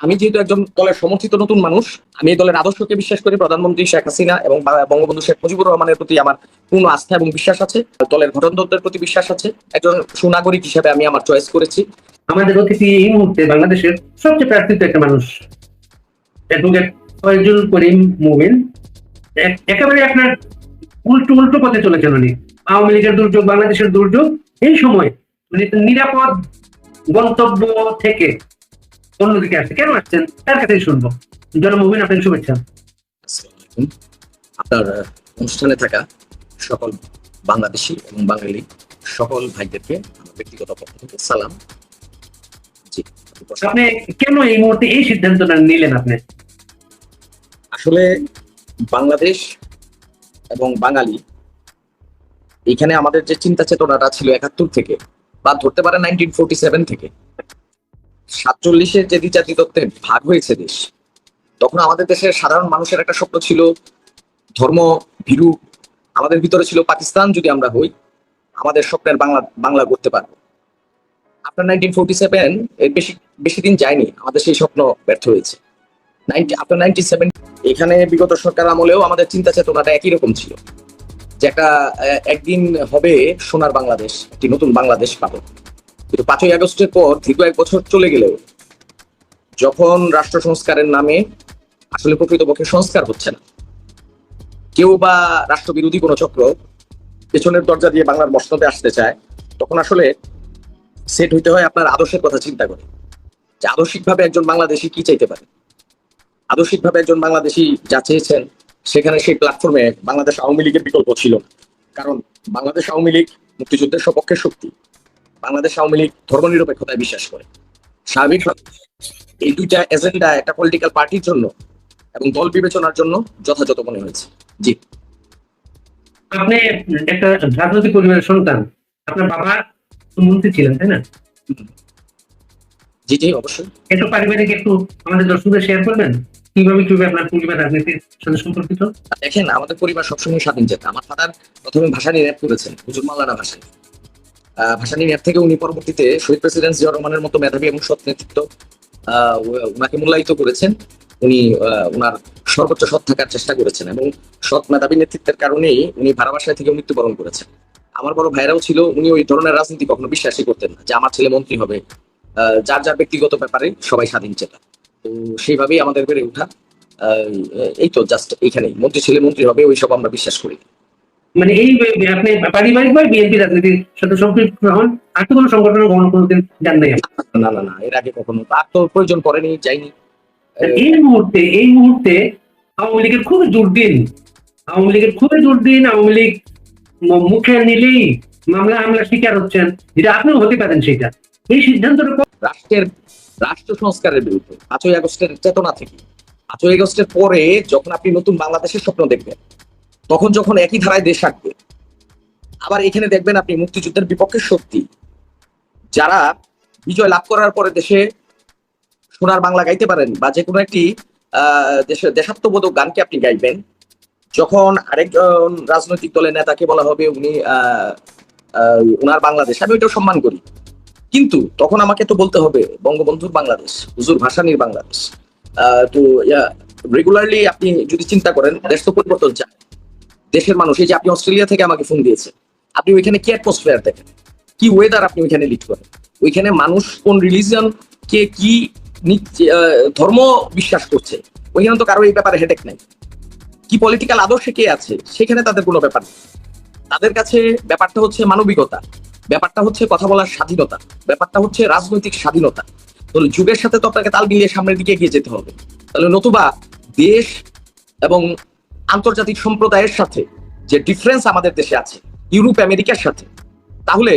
আমি যেহেতু একজন দলের সমর্থিত নতুন মানুষ, আমি এই দলের আদর্শকে বিশ্বাস করি, প্রধানমন্ত্রী শেখ হাসিনা এবং বঙ্গবন্ধু শেখ মুজিবুর রহমানের প্রতি আমার পূর্ণ আস্থা এবং বিশ্বাস আছে। দলের ঘটনতন্ত্রের প্রতি বিশ্বাস আছে। একজন সুনাগরিক হিসেবে আমি আমার চয়েস করেছি। আমাদের অতিথি এই মুহূর্তে বাংলাদেশের সবচেয়ে প্রার্থিত একটা মানুষ ফয়জুল করিম এক- একেবারে আপনার উল্টো উল্টো পথে চলেছেন উনি। আওয়ামী লীগের দুর্যোগ, বাংলাদেশের দুর্যোগ, এই সময় নিরাপদ গন্তব্য থেকে অন্যদিকে আসছে কেন আসছেন? তার কাছেই শুনব? আপনাকে শুভেচ্ছা। আপনার অনুষ্ঠানে থাকা সকল বাংলাদেশি এবং বাঙালি সকল ভাইদেরকে আমার ব্যক্তিগত পক্ষ থেকে সালাম। আপনি কেন এই মুহূর্তে এই সিদ্ধান্তটা নিলেন আপনি? আসলে বাংলাদেশ এবং বাঙালি এখানে আমাদের যে চিন্তা চেতনাটা ছিল একাত্তর থেকে বা ধরতে পারে নাইনটিন ফোর্টি সেভেন থেকে সাতচল্লিশের যে তত্ত্বে ভাগ হয়েছে দেশ, তখন আমাদের দেশের সাধারণ মানুষের একটা স্বপ্ন ছিল, ধর্ম ভীরু, আমাদের ভিতরে ছিল পাকিস্তান যদি আমরা হই, আমাদের স্বপ্নের বাংলা বাংলা করতে পারব। আপনার নাইনটিন ফোর্টি সেভেন এর বেশি বেশি দিন যায়নি, আমাদের সেই স্বপ্ন ব্যর্থ হয়েছে। আপনার নাইনটি সেভেন এখানে বিগত সরকার আমলেও আমাদের চিন্তা চেতনাটা একই রকম ছিল, যে একটা একদিন হবে সোনার বাংলাদেশ, একটি নতুন বাংলাদেশ পাবো। কিন্তু পাঁচই আগস্টের পর দীর্ঘ এক বছর চলে গেলেও যখন রাষ্ট্র সংস্কারের নামে আসলে প্রকৃতপক্ষে সংস্কার হচ্ছে না, কেউ বা রাষ্ট্রবিরোধী কোনো চক্র পেছনের দরজা দিয়ে বাংলার মসনদে আসতে চায়, তখন আসলে সেট হইতে হয় আপনার আদর্শের কথা চিন্তা করে যে আদর্শিকভাবে একজন বাংলাদেশি কি চাইতে পারে। আদর্শিকভাবে একজন বাংলাদেশি যা চেয়েছেন, সেখানে সেই প্ল্যাটফর্মে বাংলাদেশ আওয়ামী লীগের বিকল্প ছিল কারণ বাংলাদেশ আওয়ামী লীগ মুক্তিযুদ্ধের সপক্ষের শক্তি। বাংলাদেশ আওয়ামী লীগ ধর্মনিরপেক্ষতায় বিশ্বাস করে। স্বাভাবিক এই দুইটা এজেন্ডা একটা পলিটিক্যাল পার্টির জন্য এবং দল বিবেচনার জন্য যথাযথ মনে হয়েছে। জি। আপনি একটা রাজনৈতিক পরিবারের সন্তান আপনার বাবা মন্ত্রী ছিলেন তাই না? জি জি অবশ্যই। একটু পারিবারিক একটু আমাদের দর্শকদের শেয়ার করবেন কীভাবে কীভাবে আপনার পরিবার রাজনীতির সাথে সম্পর্কিত? দেখেন আমাদের পরিবার সবসময় স্বাধীন চেতা আমার ফাদার প্রথমে ভাষা নিয়ে করেছেন হুজুর মাল্লানা ভাষায়। আহ, ভাষা নিয়ে থেকে উনি পরবর্তীতে শহীদ প্রেসিডেন্ট জিয়া রহমানের মতো মেধাবী এবং সৎ নেতৃত্ব উনাকে মূল্যায়িত করেছেন। উনি উনার সর্বোচ্চ সৎ থাকার চেষ্টা করেছেন এবং সৎ মেধাবী নেতৃত্বের কারণেই উনি ভাড়া বাসায় থেকে মৃত্যুবরণ করেছেন। আমার বড় ভাইরাও ছিল উনি ওই ধরনের রাজনীতি কখনো বিশ্বাসই করতেন না যে আমার ছেলে মন্ত্রী হবে। যার যার ব্যক্তিগত ব্যাপারে সবাই স্বাধীন চেতা। তো সেইভাবেই আমাদের বেড়ে ওঠা। এই তো জাস্ট এইখানেই মন্ত্রী ছেলে মন্ত্রী হবে ওইসব আমরা বিশ্বাস করি। মানে এই আপনি পারিবারিক ভাবে বিএনপি রাজনীতির সাথে সম্পৃক্ত হন আর তো কোনো সংগঠনের কখনো কোনোদিন যান নাই না না না এর আগে কখনো তার তো প্রয়োজন পড়েনি যাইনি। এই মুহূর্তে এই মুহূর্তে আওয়ামী লীগের খুবই দুর্দিন আওয়ামী লীগের খুবই দুর্দিন আওয়ামী লীগ মুখে নিলেই মামলা হামলা শিকার হচ্ছেন যেটা আপনিও হতে পারেন সেটা। এই সিদ্ধান্তটা রাষ্ট্রের রাষ্ট্র সংস্কারের বিরুদ্ধে পাঁচই আগস্টের চেতনা থেকে। পাঁচই আগস্টের পরে যখন আপনি নতুন বাংলাদেশের স্বপ্ন দেখবেন তখন যখন একই ধারায় দেশ থাকবে আবার এখানে দেখবেন আপনি মুক্তিযুদ্ধের বিপক্ষে শক্তি। যারা বিজয় লাভ করার পরে দেশে সোনার বাংলা গাইতে পারেন বা যে কোনো একটি দেশের দেশাত্মবোধক গানকে আপনি গাইবেন, যখন আরেকজন রাজনৈতিক দলের নেতাকে বলা হবে, উনি উনার বাংলাদেশ, আমি ওইটা সম্মান করি। কিন্তু তখন আমাকে তো বলতে হবে, বঙ্গবন্ধুর বাংলাদেশ, হুজুর ভাসানির বাংলাদেশ। তো রেগুলারলি আপনি যদি চিন্তা করেন, দেশ তো পরিবর্তন চায়। দেশের মানুষ, এই যে আপনি অস্ট্রেলিয়া থেকে আমাকে ফোন দিয়েছেন, আপনি ওইখানে কি অ্যাটমসফিয়ার দেখেন? কি ওয়েদার আপনি ওইখানে লিড করেন? ওইখানে মানুষ কোন রিলিজিয়ন কে কি ধর্ম বিশ্বাস করছে? ওইখানে তো কারও এই ব্যাপারে হেডেক নাই। কি পলিটিক্যাল আদর্শে কে আছে, সেখানে তাদের কোনো ব্যাপার নেই। তাদের কাছে ব্যাপারটা হচ্ছে মানবিকতা, ব্যাপারটা হচ্ছে কথা বলার স্বাধীনতা, ব্যাপারটা হচ্ছে রাজনৈতিক স্বাধীনতা। তো যুগের সাথে তো আপনাকে তাল মিলিয়ে সামনের দিকে এগিয়ে যেতে হবে। তাহলে নতুবা দেশ এবং আন্তর্জাতিক সম্প্রদায়ের সাথে যে ডিফারেন্স আমাদের দেশে আছে ইউরোপ আমেরিকার সাথে তাহলে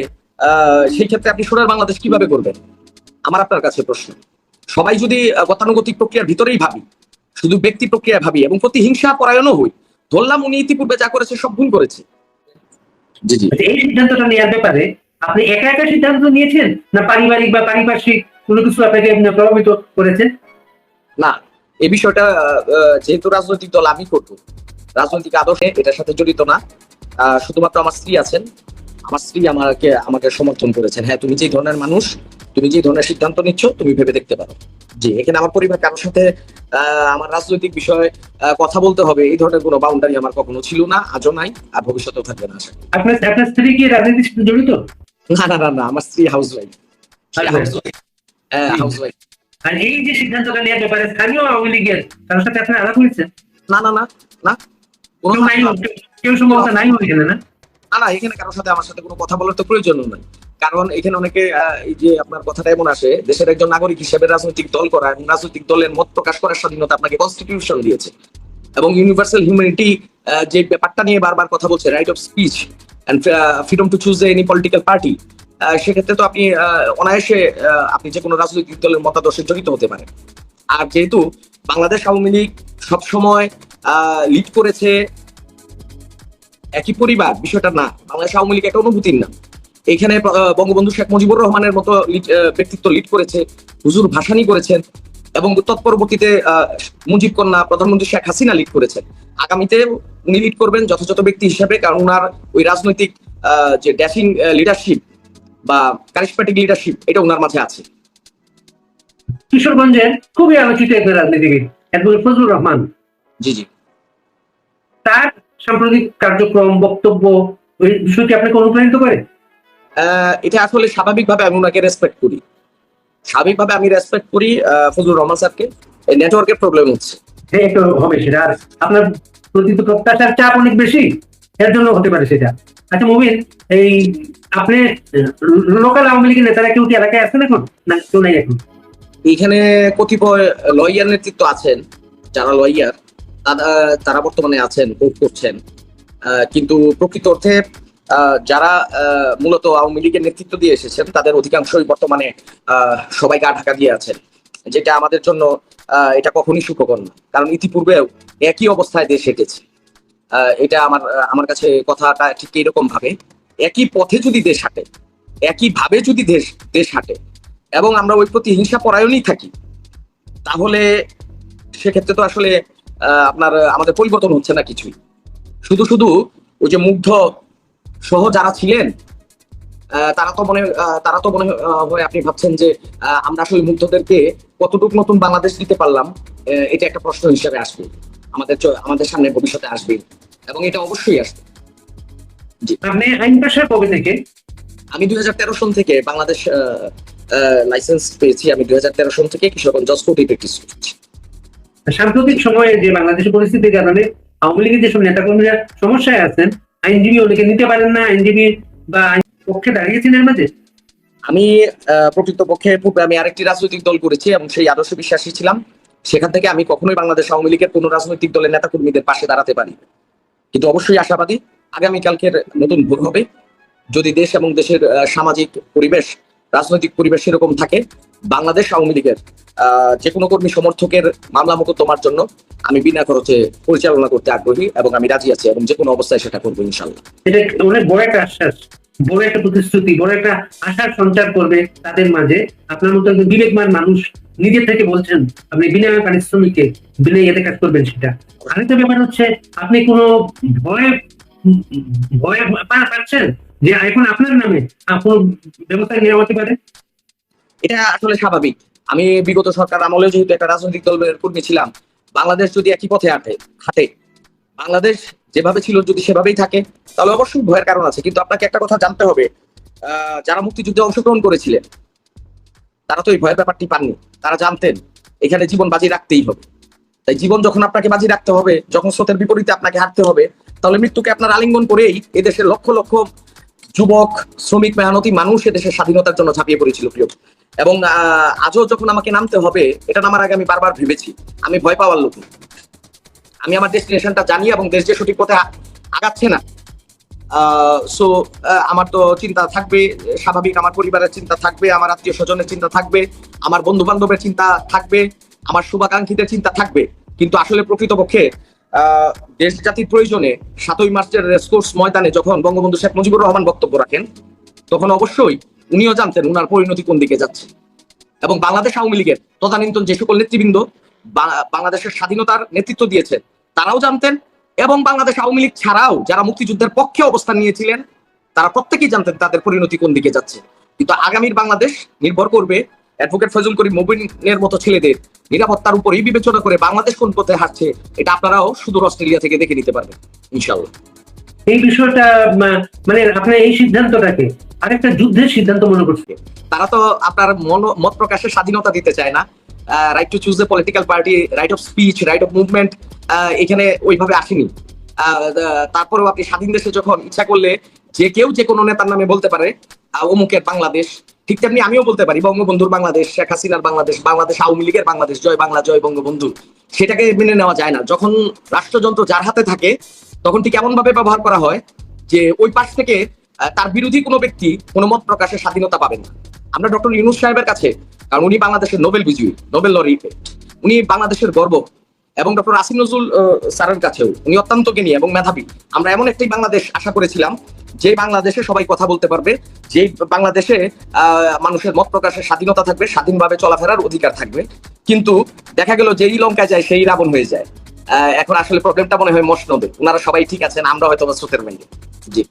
সেই ক্ষেত্রে আপনি সোনার বাংলাদেশ কীভাবে করবেন? আমার আপনার কাছে প্রশ্ন। সবাই যদি গতানুগতিক প্রক্রিয়ার ভিতরেই ভাবি শুধু ব্যক্তি প্রক্রিয়ায় ভাবি এবং প্রতিহিংসা পরায়ণও হই ধরলাম উনি ইতিপূর্বে যা করেছে সব ভুল করেছে। জি জি। এই সিদ্ধান্তটা নেওয়ার ব্যাপারে আপনি একা একা সিদ্ধান্ত নিয়েছেন না পারিবারিক বা পারিপার্শ্বিক কোনো কিছু আপনাকে প্রভাবিত করেছে? না এই বিষয়টা যেহেতু রাজনৈতিক দল আমি করব রাজনৈতিক আদর্শে এটার সাথে জড়িত না। শুধুমাত্র আমার স্ত্রী আছেন। আমার স্ত্রী আমাকে আমাকে সমর্থন করেছেন। হ্যাঁ তুমি যে ধরনের মানুষ তুমি যে ধরনের সিদ্ধান্ত নিচ্ছ তুমি ভেবে দেখতে পারো। জি এখানে আমার পরিবার কারোর সাথে আমার রাজনৈতিক বিষয়ে কথা বলতে হবে এই ধরনের কোনো বাউন্ডারি আমার কখনো ছিল না আজও নাই আর ভবিষ্যতেও থাকবে না আপনার আপনার স্ত্রী কি রাজনীতির সাথে জড়িত? না না না না আমার স্ত্রী হাউস ওয়াইফ. হাউস ওয়াইফ আর এই যে সিদ্ধান্তটা নেওয়ার ব্যাপারে স্থানীয় আওয়ামী লীগের কারোর সাথে আপনার আলাপ হয়েছে না না না না। কেউ নাই কেউ- কেউ সম্ভবত নাই ওইখানে না? এখানে কারোর সাথে আমার সাথে কোনো কথা বলার তো প্রয়োজন নাই। কারণ এখানে অনেকে এই যে আপনার কথাটা এমন আসে দেশের একজন নাগরিক হিসেবে রাজনৈতিক দল করা এবং রাজনৈতিক দলের মত প্রকাশ করার স্বাধীনতা আপনাকে কনস্টিটিউশন দিয়েছে। এবং ইউনিভার্সাল হিউম্যানিটি যে ব্যাপারটা নিয়ে বারবার কথা বলছে right of speech and freedom to choose any political party সেক্ষেত্রে তো আপনি অনায়াসে আপনি যে কোনো রাজনৈতিক দলের মতাদর্শে জড়িত হতে পারেন। আর যেহেতু বাংলাদেশ আওয়ামী লীগ সবসময় লিড করেছে একই পরিবার বিষয়টা না। বাংলাদেশ আওয়ামী লীগ একটা অনুভূতির না এখানে বঙ্গবন্ধু শেখ মুজিবুর রহমানের মতো ব্যক্তিত্ব লিড করেছে হুজুর ভাসানি করেছেন এবং তৎপরবর্তীতে আহ, মুজিব কন্যা প্রধানমন্ত্রী শেখ হাসিনা লিড করেছেন। আগামীতে উনি লিড করবেন যথাযথ ব্যক্তি হিসেবে কারণ উনার ওই রাজনৈতিক আহ, যে ড্যাশিং লিডারশিপ বা কারিশমেটিক লিডারশিপ এটা উনার মাঝে আছে। কিশোরগঞ্জের খুবই আলোচিত এক রাজনীতিবিদ অ্যাডভোকেট ফজলুর রহমান। জি জি। তার সাম্প্রতিক কার্যক্রম বক্তব্য ওই বিষয়টি আপনাকে অনুপ্রাণিত করে? এটা আসলে স্বাভাবিকভাবে আমি ওনাকে রেসপেক্ট করি। স্বাভাবিকভাবে আমি রেসপেক্ট করি ফজলুর রহমান স্যারকে। এই নেটওয়ার্কের প্রবলেম হচ্ছে। একটু হবে সেটা। আপনার প্রতি তো প্রত্যাশার চাপ অনেক বেশি। এর জন্য হতে পারে সেটা। আচ্ছা মুবিন এই আপনি লোকাল আওয়ামী লীগের নেতারা কেউ কি এলাকায় আছেন এখন? না কেউ নাই এখন? এইখানে কতিপয় লয়ার নেতৃত্ব আছেন। যারা লয়ার তারা বর্তমানে আছেন ভোট করছেন। কিন্তু প্রকৃত অর্থে যারা মূলত আওয়ামী লীগের নেতৃত্ব দিয়ে এসেছেন, তাদের অধিকাংশই বর্তমানে সবাই গা ঢাকা দিয়ে আছেন। যেটা আমাদের জন্য এটা কখনই সুখকর না। কারণ ইতিপূর্বেও একই অবস্থায় দেশ হেঁটেছে এটা আমার আমার কাছে কথাটা ঠিক এরকম ভাবে একই পথে যদি দেশ হাঁটে একই ভাবে যদি দেশ দেশ হাঁটে, এবং আমরা ওই প্রতি হিংসা পরায়ণই থাকি, তাহলে সেক্ষেত্রে তো আসলে আপনার আমাদের পরিবর্তন হচ্ছে না কিছুই। শুধু শুধু ওই যে মুগ্ধ সহ যারা ছিলেন তারা তো মনে তারা তো মনে হয় আপনি ভাবছেন যে আমরা আসলে মুগ্ধদেরকে কতটুকু নতুন বাংলাদেশ দিতে পারলাম এটা একটা প্রশ্ন হিসেবে আসবে। আমাদের আমাদের সামনে ভবিষ্যতে আসবে এবং এটা অবশ্যই আসবে। আপনি আইন পেশায় কবে থেকে? আমি দুই হাজার তেরো সন থেকে বাংলাদেশ লাইসেন্স পেয়েছি। আমি দুই হাজার তেরো সন থেকে কিশোরগঞ্জ জজ কোর্টে প্র্যাকটিস করছি। সাম্প্রতিক সময়ে যে বাংলাদেশের পরিস্থিতির কারণে আওয়ামী লীগের যেসব নেতাকর্মীরা সমস্যায় আছেন, আইনজীবী অনেকে নিতে পারেন না, আইনজীবী বা পক্ষে দাঁড়িয়েছেন এর মাঝে? আমি প্রকৃতপক্ষে পূর্বে আমি আরেকটি রাজনৈতিক দল করেছি এবং সেই আদর্শ বিশ্বাসী ছিলাম। সেখান থেকে আমি কখনোই বাংলাদেশ আওয়ামী লীগের কোনো রাজনৈতিক দলের নেতা কর্মীদের পাশে দাঁড়াতে পারি কিন্তু অবশ্যই আশাবাদী, আগামীকালকের নতুন ভোট হবে। যদি দেশ এবং দেশের সামাজিক পরিবেশ রাজনৈতিক পরিবেশ সেরকম থাকে। বাংলাদেশ আওয়ামী লীগের যে কোনো কর্মী সমর্থকের মামলা মোকদ্দমার জন্য আমি বিনা খরচে পরিচালনা করতে আগ্রহী এবং আমি রাজি আছি এবং যে কোনো অবস্থায় সেটা করব ইনশাল্লাহ এটা অনেক বড় একটা আশ্বাস, বড় একটা প্রতিশ্রুতি, বড় একটা আশার সঞ্চার করবে তাদের মাঝে। আপনার মতো একজন বিবেকমান মানুষ নিজে থেকে বলছেন, আপনি বিনা পারিশ্রমিকে বিনা ইয়েতে কাজ করবেন সেটা। আরেকটা ব্যাপার হচ্ছে, আপনি কোনো ভয় ভয় পাচ্ছেন যে এখন আপনার নামে কোন ব্যবস্থা নেওয়া হতে পারে? এটা আসলে স্বাভাবিক। আমি বিগত সরকার আমলে যেহেতু একটা রাজনৈতিক দলের কর্মী ছিলাম, বাংলাদেশ যদি একই পথে হাঁটে হাঁটে, বাংলাদেশ যেভাবে ছিল যদি সেভাবেই থাকে, তাহলে অবশ্যই ভয়ের কারণ আছে। কিন্তু আপনাকে একটা কথা জানতে হবে যারা মুক্তিযুদ্ধে অংশগ্রহণ করেছিলেন, তারা তো এই ভয়ের ব্যাপারটি পাননি। তারা জানতেন, এখানে জীবন বাজি রাখতেই হবে। তাই জীবন যখন আপনাকে বাজি রাখতে হবে, যখন স্রোতের বিপরীতে আপনাকে হাঁটতে হবে, তাহলে মৃত্যুকে আপনার আলিঙ্গন করেই এদেশের লক্ষ লক্ষ যুবক, শ্রমিক, মেহনতি মানুষ এদেশের স্বাধীনতার জন্য ঝাঁপিয়ে পড়েছিল, প্রিয়। এবং আজও যখন আমাকে নামতে হবে, এটা নামার আগে আমি বারবার ভেবেছি। আমি ভয় পাওয়ার লোক আমি আমার ডেস্টিনেশনটা জানি এবং দেশ যে সঠিক পথে আগাচ্ছে না সো আমার তো চিন্তা থাকবে, স্বাভাবিক আমার পরিবারের চিন্তা থাকবে, আমার আত্মীয় স্বজনের চিন্তা থাকবে, আমার বন্ধু বান্ধবের চিন্তা থাকবে, আমার শুভাকাঙ্ক্ষীদের চিন্তা থাকবে। কিন্তু আসলে প্রকৃতপক্ষে দেশ জাতির প্রয়োজনে সাতই মার্চের রেসকোর্স ময়দানে যখন বঙ্গবন্ধু শেখ মুজিবুর রহমান বক্তব্য রাখেন, তখন অবশ্যই উনিও জানতেন উনার পরিণতি কোন দিকে যাচ্ছে। এবং বাংলাদেশ আওয়ামী লীগের তদানীন্তন যে সকল নেতৃবৃন্দ বাংলাদেশের স্বাধীনতার নেতৃত্ব দিয়েছেন, তারাও জানতেন এবং বাংলাদেশ আওয়ামী লীগ ছাড়াও যারা মুক্তিযুদ্ধের পক্ষে অবস্থান নিয়েছিলেন, তারা প্রত্যেকেই জানতেন তাদের পরিণতি কোন দিকে যাচ্ছে। কিন্তু আগামীর বাংলাদেশ নির্ভর করবে অ্যাডভোকেট ফজল করিম মুবিনের মতো ছেলেদের নিরাপত্তার উপরেই বিবেচনা করে বাংলাদেশ কোন পথে হাঁটছে এটা আপনারাও সুদূর অস্ট্রেলিয়া থেকে দেখে নিতে পারবেন ইনশাল্লাহ এই বিষয়টা মানে আপনার এই সিদ্ধান্তটাকে আরেকটা যুদ্ধের সিদ্ধান্ত মনে করছে। তারা তো আপনার মত প্রকাশের স্বাধীনতা দিতে চায় না। Right to choose a political party right of speech right of movement এখানে ওইভাবে আসেনি। তারপরেও আপনি স্বাধীন দেশে যখন ইচ্ছা করলে যে কেউ যে কোনো নেতার নামে বলতে পারে অমুকের বাংলাদেশ ঠিক তেমনি আমিও বলতে পারি, বঙ্গবন্ধুর বাংলাদেশ, শেখ হাসিনার বাংলাদেশ বাংলাদেশ, আওয়ামী লীগের বাংলাদেশ, জয় বাংলা, জয় বঙ্গবন্ধু, সেটাকে মেনে নেওয়া যায় না। যখন রাষ্ট্রযন্ত্র যার হাতে থাকে, তখন ঠিক এমন ভাবে ব্যবহার করা হয় যে ওই পাশ থেকে তার বিরোধী কোনো ব্যক্তি কোনো মত প্রকাশের স্বাধীনতা পাবেন না। আমরা ডক্টর ইউনুস সাহেবের কাছে, কারণ উনি বাংলাদেশের নোবেল বিজয়ী, নোবেল লরিতে উনি বাংলাদেশের গর্ব, এবং ডক্টর আসিম নজরুল স্যারের কাছেও, উনি অত্যন্ত জ্ঞানী এবং মেধাবী। আমরা এমন একটি বাংলাদেশ আশা করেছিলাম যে বাংলাদেশে সবাই কথা বলতে পারবে, যে বাংলাদেশে মানুষের মত প্রকাশের স্বাধীনতা থাকবে, স্বাধীনভাবে চলাফেরার অধিকার থাকবে। কিন্তু দেখা গেল যেই লঙ্কা যায়, সেই রাবণ হয়ে যায়। এখন আসলে প্রবলেমটা মনে হয় নবে ওনারা সবাই ঠিক আছেন, আমরা হয়তো স্রোতের বাইরে জি।